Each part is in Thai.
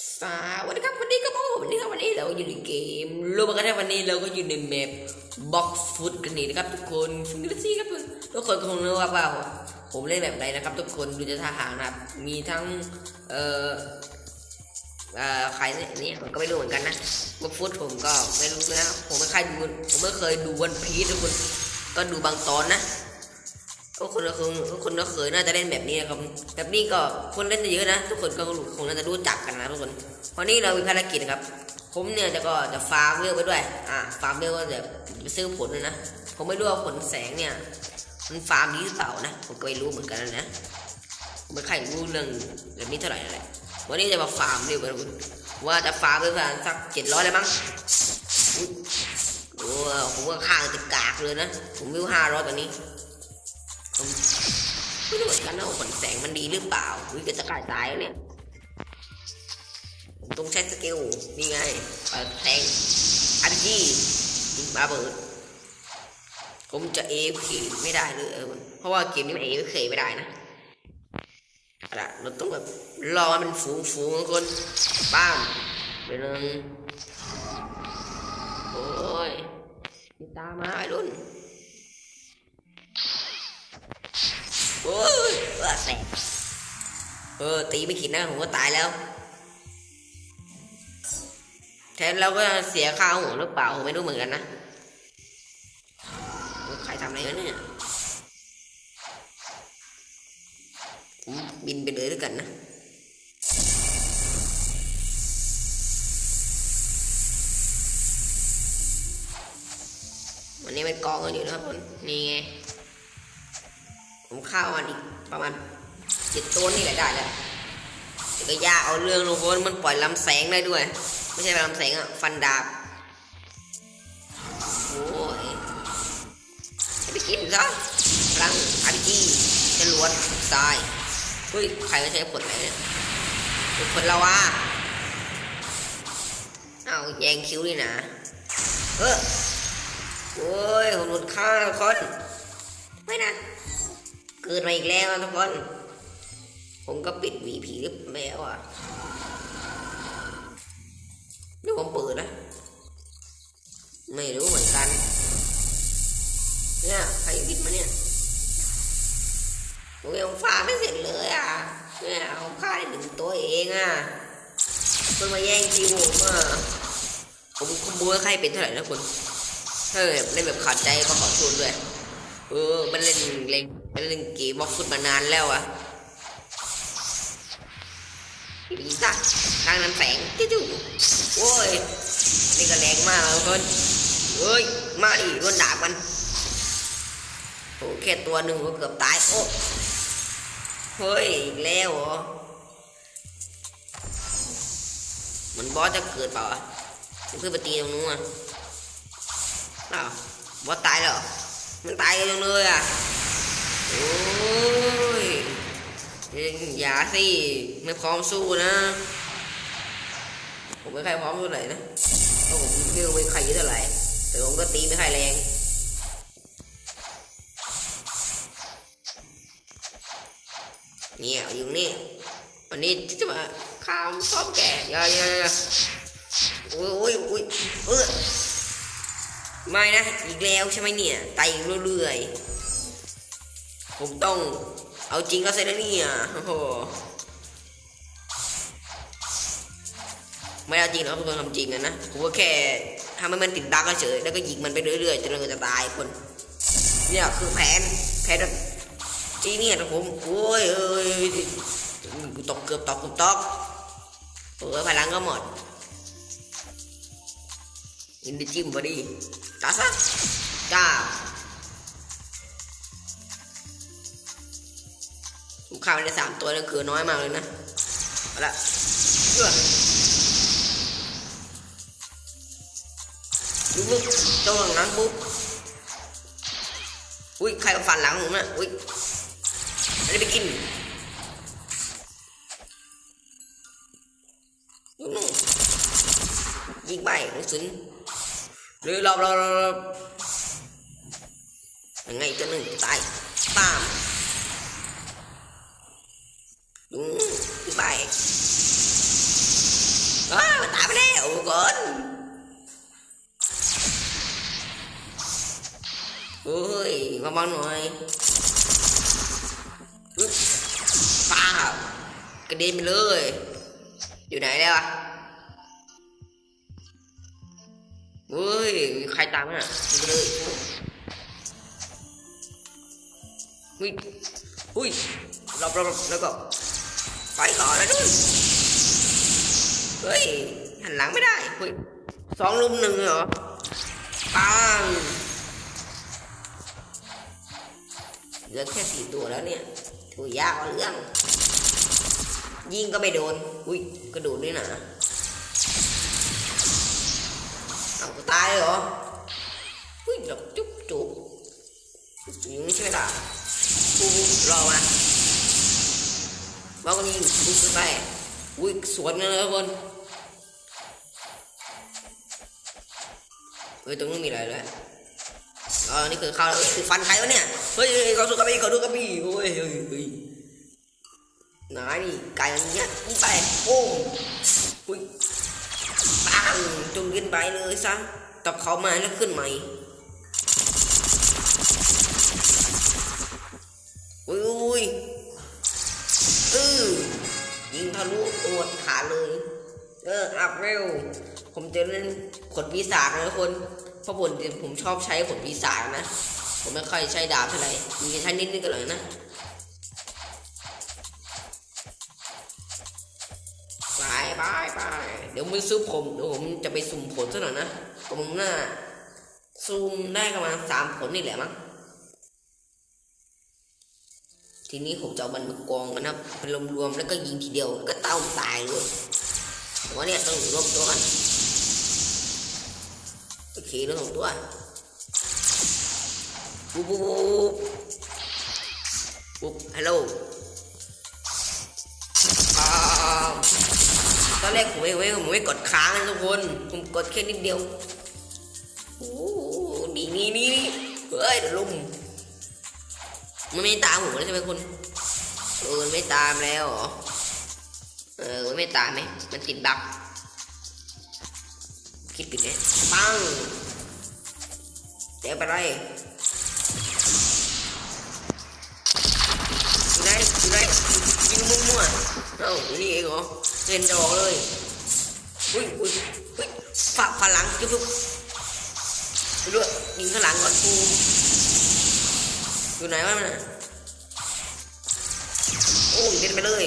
สวัสดีครับวันนี้ก็ผมวันนี้ครับวันนี้เราอยู่ในเกมรู้มากันได้วันนี้เราก็อยู่ในแมปบ็อกฟุตกันนี่นะครับทุกคนฟิงเกอร์ซี่ครับทุกคนคงรู้ว่าว่าผมเล่นแบบไหนนะครับ ทุกคนดูจะท่าทางนะครับมีทั้งเอ่อเอ่อใครเนี่ยผมก็ไม่รู้เหมือนกันนะบ็อกฟุตผมก็ไม่รู้นะผมไม่เคยดูผมไม่เคยดูวันพีซทุกคนก็ดูบางตอนนะ ทุกคนก็คงทุกคนก็เคยน่าจะเล่นแบบนี้นะครับแบบนี้ก็คนเล่นเยอะนะ ทุกคนก็คงน่าจะรู้จักกันนะทุกคนวันนี้เรามีภารกิจนะครับ ผมเนี่ยจะก็จะฟาร์มเวลไปด้วยอ่าฟาร์มเวลก็จะซื้อผลนะผมไม่รู้ว่าผลแสงเนี่ยมันฟาร์มดีหรือเปล่านะผมก็ไม่รู้เหมือนกันนะผมไม่ค่อยรู้เรื่องแบบนี้เท่าไหร่อะไรวันนี้จะมาฟาร์มเวลกันว่าจะฟาร์มไปประมาณสักเจ็ดร้อยเลยมั้งโอ้ผมก็ข้างจะกากเลยนะผมวิวห้าร้อยตอนนี้ ไม่รู้เหมือนกันนะว่าผลแสงมันดีหรือเปล่าวิก็จะกลายตายแล้วเนี่ยผมต้องใช้สกิลนี่ไงเปิดแทงอันจี้ยิงบาเบิร์ดผมจะเอฟเคไม่ได้เลยเพราะว่าเกมนี้มันเอฟเคไม่ได้นะอาละเราต้องแบบรอมันฝูงฝูงคนป้ามไปหนึ่งโอ้ยมีตามมาไอ้รุ่น โอ้ยเออแสบเออ ตีไม่ขิดนะผมก็ตายแล้ว แทนเราก็เสียค่าหัวหรือเปล่าผมไม่รู้เหมือนกันนะใครทำอะไรวะเนี่ยผมบินไปเลยด้วยกันนะวันนี้เป็นกองกันอยู่นะครับนี่ไง ผมข้ามันอีกประมาณเจ็ดตัวนี่แหละได้แล้วแต่ก็ยากเอาเรื่องลงคนมันปล่อยลำแสงได้ด้วย ไม่ใช่ลำแสงอะฟันดาบโอ้ยจะไปกินซะพลังอาร์พีจีจรวดทรายเฮ้ยใครก็ใช้ผลอะไรเนี่ยผลละวะเอาแยงคิ้วนี่นะเออโอ้ยผมหลุดข้าคนไม่นะ เกิดมาอีกแล้วทุกคน ผมก็ปิดวีพีหรือเปล่าอะเดี๋ยวผมเปิดนะ ไม่รู้เหมือนกัน เนี่ยใครบิดมาเนี่ยผมยังฟาไม่เสร็จเลยอะ เนี่ยผมฆ่าได้หนึ่งตัวเองอะเพิ่งมาแย่งคิวผมอะผมขโมยใครเป็นเท่าไหร่นะคุณถ้าเล่นแบบขาดใจก็ขอโทษด้วย เออ มันเล่นเล่น มันเล่นเกมบล็อกฟุตมานานแล้วอะปีศาจทางน้ำแสงจู่ๆโอ้ยนี่ก็แรงมากทุกคนเอ้ย มาดิรวนดาบมันโอ้แค่ตัวหนึ่งก็เกือบตาย โอ้เฮ้ย อีกแล้วเหรอมันบอสจะเกิดเปล่าอะเพื่อไปตีตรงนู้นอะอ้าวบอสตายแล้วเหรอมันตายกันจังเลยอะ โอ้ยอย่าสิไม่พร้อมสู้นะ ผมไม่ใครพร้อมเท่าไหร่นะเพราะผมไม่รู้ไม่ใครเยอะเท่าไหร่แต่ผมก็ตีไม่ใครแรงเนี่ยอยู่นี่วันนี้จะมาข้ามซ้อมแกอย่าอย่าอย่าโอ้ยโอ้ยโอ้ยเออไม่นะ อีกแล้วใช่ไหมเนี่ยไตเรื่อยๆ ผมต้องเอาจริงก็เสร็จแล้วเนี่ยโอ้โหไม่เอาจริงหรอกทุกคนทำจริงอะนะผมก็แค่ทำให้มันติดดักเฉยแล้วก็ยิงมันไปเรื่อยๆจนมันจะตายคน เนี่ยคือแผนแผนจีเนี่ยนะผมโอ้ยเอ้ยกูตกเกือบตกกือบตกเออพลังก็หมดอินดิจิมบอดี้ตาซะจ้า ผมฆ่าไปได้สามตัวนั่นคือน้อยมากเลยนะเอาละเชื่อดูปุ๊บเจ้าหลังนั้นปุ๊บอุ้ยใครมาฟันหลังผมนะอุ้ยอะไรไปกินดูนู่นยิงไปกระสุนหรือรอบรอบรอบยังไงตัวหนึ่งตายตาม ไปโอ้าวตายไปแล้วก่อนเฮ้ยมาบังหน่อยป้ากระเด็นไปเลย อยู่ไหนแล้วอะเฮ้ย ใครตามอะไปเลยอุ้ยอุ้ยรอบรอบรอบแล้วก็ ไปก่อนนะนุ่นเฮ้ยหันหลังไม่ได้เฮ้ยสองลุมหนึ่งเหรอปังเหลือแค่สี่ตัวแล้วเนี่ยถือยากกว่าเรื่องยิงก็ไม่โดน อุ้ยกระโดดด้วยนะเอากูตายเหรอ อุ้ยดอกจุ๊บจุ๊บยิงไม่ใช่ไหมล่ะกูรอมา บอกว่ายิงปุ๊บขึ้นไปอุ้ยสวนนเลยทุกคนเฮ้ยตรงนี้มีอะไรเลยอ๋อนี่คือข้าวเอ้ยคือฟันใครวะเนี่ยเฮ้ยเขาสู้กับพี่เขาดูกับพี่โอ้ยเฮ้ยเฮ้ยนายนี่ไก่อันเนี้ยนี่ไปโอ้มอุ้ยปังจงขึ้นไปเลยซะตบเขามาแล้วขึ้นใหม่ อออัพเร็วผมจะเล่นขนปีศาจนะทุกคนเพราะผมผมชอบใช้ขนปีศาจนะ ผมไม่ค่อยใช้ดาบเท่าไหร่มีใช้นิดนึงก็เลยนะไปไปไปเดี๋ยวมือซื้อผมเดี๋ยวผมจะไปสุ่มผลซะหน่อยนะ ผมน่าซูมได้ประมาณสามผลนี่แหละมั้งทีนี้ผมจะเอามันมากองกันนะเป็นรวมๆแล้วก็ยิงทีเดียวแล้วก็เต้าตายเลย ว่าเนี่ยต้องรวมตัวกันโอเคแล้วสองตัวปุ๊บปุ๊บปุ๊บปุ๊บฮัลโหลตอนแรกผมไม่ผมไม่กดค้างนะทุกคน ผมกดแค่นิดเดียวโอ้โหนี่นี่นี่เฮ้ยลุมมันไม่ตามผมแล้วใช่ไหมคุณเออมันไม่ตามแล้วเหรอ เออไม่ตามไหมมันติดบักคิดปิดเลยปังเดี๋ยวไปเลยอยู่ไหนอยู่ไหนยิงมั่วๆเอ้านี่เองเหรอเล่นจะอกเลยอุ้ยอุ้ยอุ้ยฝาฝาหลังจุ๊บๆไปด้วยยิงข้างหลังก่อนกูอยู่ไหนวะมันน่ะโอ้ยเดินไปเลย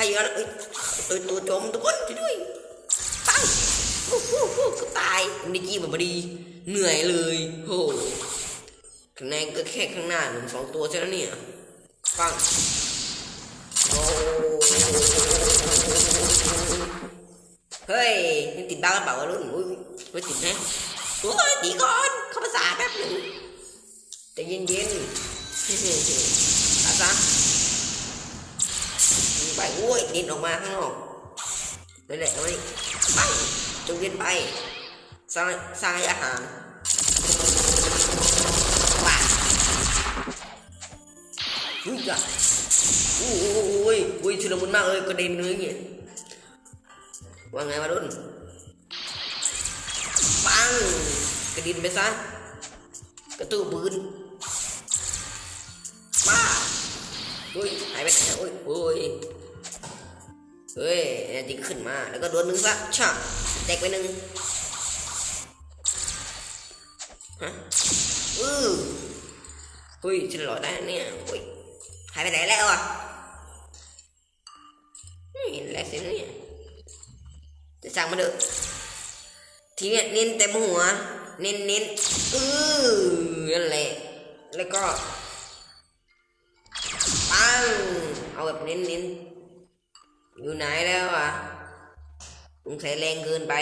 ใครเยอะเอ้ยตัวตัวจมทุกคนช่วยด้วยปังโอ้โหโอ้ก็ตายมันได้กี้มันพอดี เหนื่อยเลยโหคะแนนก็แค่ข้างหน้าหนึ่งสองตัวใช่แล้วเนี่ยปังโอ้เฮ้ยยังติดบ้ากระเป๋าวะรุ่นอุ้ยไม่ติดแนะโอ้ยดีก่อนเข้าภาษาแป๊บหนึ่งใจเย็นเย็นๆอาซะ ไปโอ้ยดินออกมาข้างนอกนั่นแหละเอาไว้ไปจงเย็นไปสร้างสร้างอาหารป่าอุ้ยจ้ะอุ้ยอุ้ยอุ้ยชุลมุนมากเลยกระเด็นเลยเนี่ยว่าไงมารุ่นปังกระดินไปซะกระตู้ปืน อุ้ยหายไปไหนอะอุ้ยอุ้ยเฮ้ยแน่จริงขึ้นมา แล้วก็โดนหนึ่งซะช่าแตกไปหนึ่งฮะอืออุ้ยฉันหลอดได้เนี่ยอุ้ยหายไปไหนแล้วอะเห็นแล้วสิเนี่ยจะสั่งมาเถอะทีเนี้ยเน้นเต็มหัว เน้นเน้นอือนั่นแหละแล้วก็ แบบเน้นๆ อยู่ไหนแล้วอะสงสัยแรงเกินไป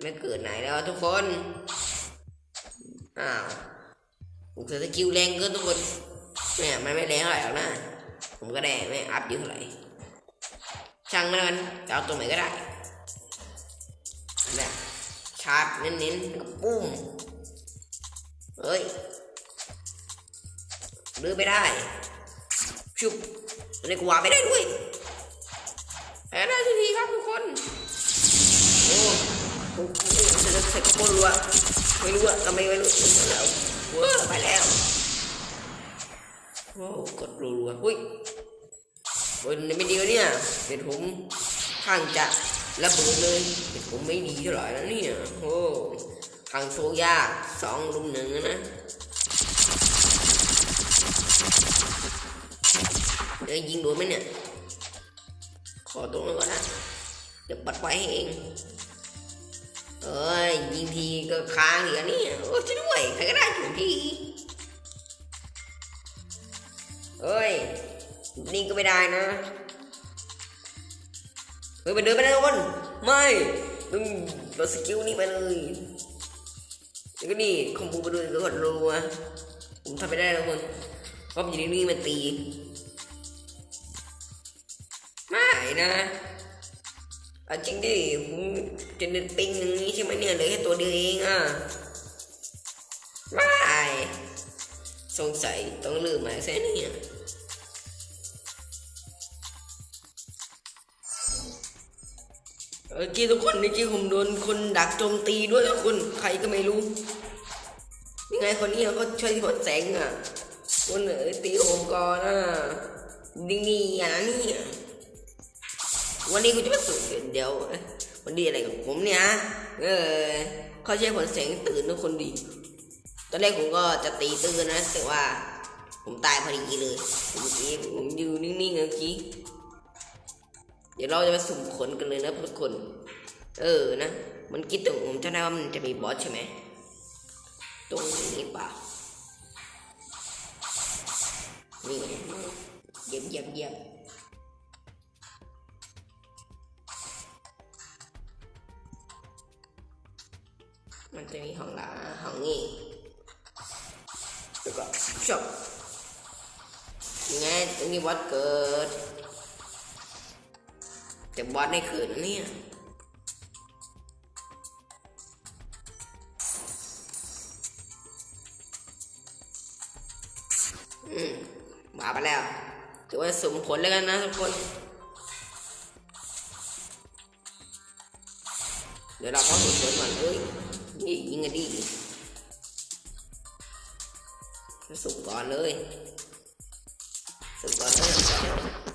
ไม่เกิดไหนแล้วทุกคน อ้าวผมเสียสกิลแรงเกินทุกคนเนี่ยมันไม่แรงเท่าไหร่หรอกนะผมก็ได้ไม่อัพเยอะเท่าไหร่ช่างมันแล้วกันจะเอาตัวไหนก็ได้แบบชาร์จเน้นๆแล้วก็ปุ้มเฮ้ย ดื้อไม่ได้ชุบอันนี้กูวาไม่ได้ด้วยแพ้ได้ทีทีครับทุกคน โอ้โหจะใส่กระโปรงรัวไม่รู้อะทำไมไม่รู้แล้วว้าไปแล้วโอ้กดรัวๆอุ้ยโอ้ยไม่ดีวะเนี่ยเด็ดผมข้างจะระเบิดเลยเด็ดผมไม่ดีเท่าไหร่แล้วเนี่ยโอ้ข้างโซยาสองลุมหนึ่งนะ เดี๋ยวยิงโดนไหมเนี่ย ขอตรงนั้นก่อนนะเดี๋ยวปัดไฟให้เอง เอ้ยยิงทีก็ค้างอีกแล้วเนี่โอ้ช่วยด้วยใครก็ได้ช่วยทีเอ้ยนี่ก็ไม่ได้นะเฮ้ยไปเดินไปเลยทุกคนไม่ต้องเราสกิลนี่ไปเลยแล้วก็นี่คอมบูไปด้วยก็กดรัวผมทำไม่ได้แล้วทุกคนพราะผมอยู่นี่มันตี นะอาจริงดิผมจะเดินปิงอย่างนี้ใช่ไหมเนี่ยเหลือแค่ตัวเดียวเองอะไม่สงสัยต้องลืมมาแค่นี่เออกี้ทุกคนเมื่อกี้ผมโดนคนดักโจมตีด้วยทุกคนใครก็ไม่รู้ยังไงคนนี้เขาก็ช่วยที่หดแสงอะคนเออตีผมก่อนอะดีนี่อะนี่ วันนี้กูจะมาสุ่มเดี๋ยว วันดีอะไรกับผมเนี่ยฮะเออเขาใช้ผลเสียงตื่นทุกคนดีตอนแรกผมก็จะตีตื่นนะแต่ว่า ผมตายพอดีเลยเมื่อกี้ผมอยู่นิ่งๆเมื่อกี้เดี๋ยวเราจะไปสุ่มขนกันเลยนะทุกคน เออนะมันคิดตรงผมจะได้ว่ามันจะมีบอสใช่ไหมตรงนี้เปล่านี่เยี่ยมเยี่ยมเยี่ยม มันจะมีห้องละห้องนี้แล้วก็ชอบยังไงตรงนี้วัดเกิดแต่วัดในคืนนะเนี่ยอืมมาไปแล้วถือว่าสมผลแล้วกันนะทุกคน เดี๋ยวเราเข้าสู่สวนก่อนเอ้ย นี่ยิงกันดีสุ่มก่อนเลย สุ่มก่อนเลยสุ่มก่อนเลย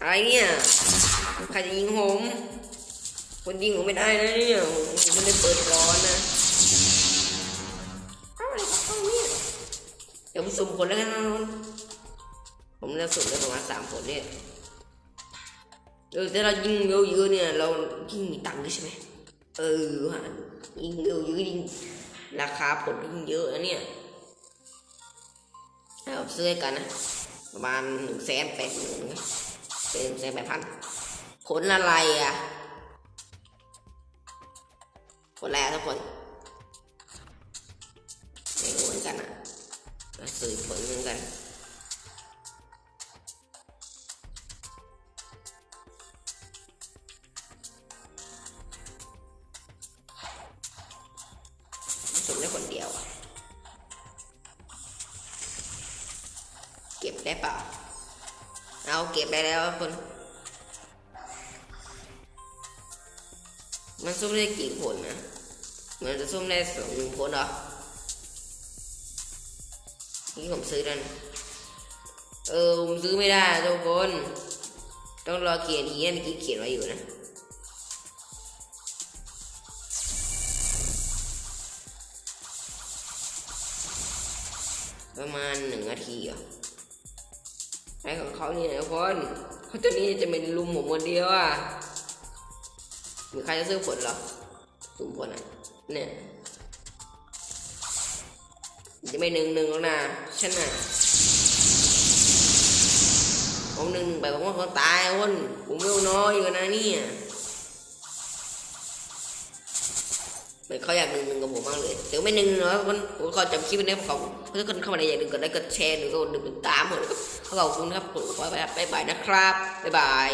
อะไรเนี่ยใครจะยิงผมคนยิงผมไม่ได้นะเนี่ยผมไม่ได้เปิดก่อนนะอะไรกับเขาเนี่ยเดี๋ยวผมสุ่มคนแล้วกันนะผมจะสุ่มได้ประมาณสามคนเนี่ย เออแต่เรายิงเร็วเยอะเนี่ยเรายิ่งมีตังค์ด้วยใช่ไหมเออฮะยิงเร็วเยอะยิงราคาผลยิ่งเยอะนะเนี่ยเอาซื้อกันนะประมาณหนึ่งแสนแปดหมื่นเป็นแสนแปดพันผลอะไรอะผลอะไรทุกคนไม่รู้เหมือนกันอะมาซื้อผลเหมือนกัน สุ่มได้กี่คนนะเหมันจะสุ่มได้สองหนึ่งคนเหรอนี่ผมซื้อนั่นเออผมซื้อไม่ได้ทุกคน ต้องรอเขียนอีกนะเมื่อกี้เขียนไว้อยู่นะประมาณหนึ่งนาทีอะไอของเขานี่นะทุกคนเขาตัวนี้จะเป็นลุมผมคนเดียวอะ มีใครจะซื้อผลเหรอสุ่มผลอะ เนี่ยจะไม่หนึ่งหนึ่งแล้วนะฉันน่ะผมหนึ่งหนึ่งไปผมว่าเขาตายคนผมไม่น้อยอยู่นะเนี่ยไม่เขาอยากหนึ่งหนึ่งกับผมมากเลยแต่ไม่หนึ่งเนาะคนผมขอจำคลิปไว้นะเขาถ้าคนเข้ามาในอย่าลืมกดไลค์กดแชร์หรือก็ดึงติดตามผมเขาขอบคุณครับผมขอไปบ๊ายบายนะครับบ๊ายบาย